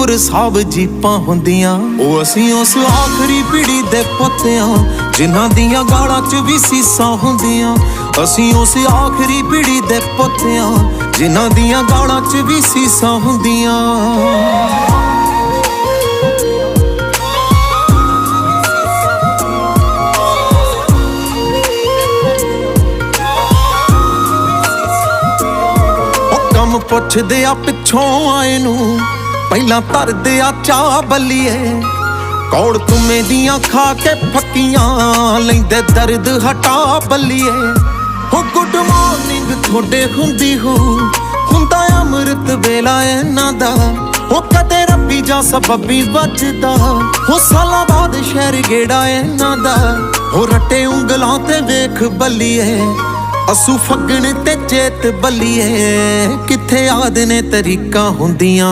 ਅਨੰਦਪੁਰ ਸਾਹਿਬ ਜੀਪਾਂ ਹੁੰਦੀਆਂ। ਉਹ ਅਸੀਂ ਉਸ ਆਖਰੀ ਪੀੜੀ ਦੇ ਪੁੱਤਿਆਂ, ਜਿਨ੍ਹਾਂ ਦੀਆਂ ਗਾਲਾਂ 'ਚ ਵੀ ਸੀਸਾਂ ਹੁੰਦੀਆਂ। ਅਸੀਂ ਉਸ ਆਖਰੀ ਪੀੜੀ ਦੇ ਪੁੱਤਿਆਂ, ਜਿਨ੍ਹਾਂ ਦੀਆਂ ਗਾਲਾਂ 'ਚ ਵੀ ਸੀਸਾਂ ਹੁੰਦੀਆਂ। ਕੰਮ ਪੁੱਛਦੇ ਆ ਪਿੱਛੋਂ ਆਏ ਨੂੰ ਪਹਿਲਾਂ ਧਰਦੇ ਆ ਚਾਹ ਬੱਲੀਏ। ਕੌੜ ਤੁਮੇ ਦੀਆਂ ਖਾ ਕੇ ਫੱਕੀਆਂ, ਲੈਂਦੇ ਦਰਦ ਹਟਾ ਬੱਲੀਏ। ਹੋ ਗੁੱਡ ਮਾਰਨਿੰਗ ਤੁਹਾਡੇ ਹੁੰਦੀ ਹੋ, ਹੁੰਦਾ ਅੰਮ੍ਰਿਤ ਵੇਲਾ ਇਹਨਾਂ ਦਾ। ਉਹ ਕਦੇ ਰੱਬੀ ਜਾਂ ਸਬੱਬੀ ਵੱਜਦਾ। ਹੋ ਸਾਲਾਂ ਬਾਅਦ ਸ਼ਹਿਰ ਗੇੜਾ ਇਹਨਾਂ ਦਾ। ਹੋ ਰੱਟੇ ਉਂਗਲਾਂ ਤੇ ਵੇਖ ਬੱਲੀਏ, ਅਸੂ ਫੱਗਣ ਤੇ ਚੇਤ ਬੱਲੀਏ। ਕਿੱਥੇ ਆਦ ਨੇ ਤਰੀਕਾਂ ਹੁੰਦੀਆਂ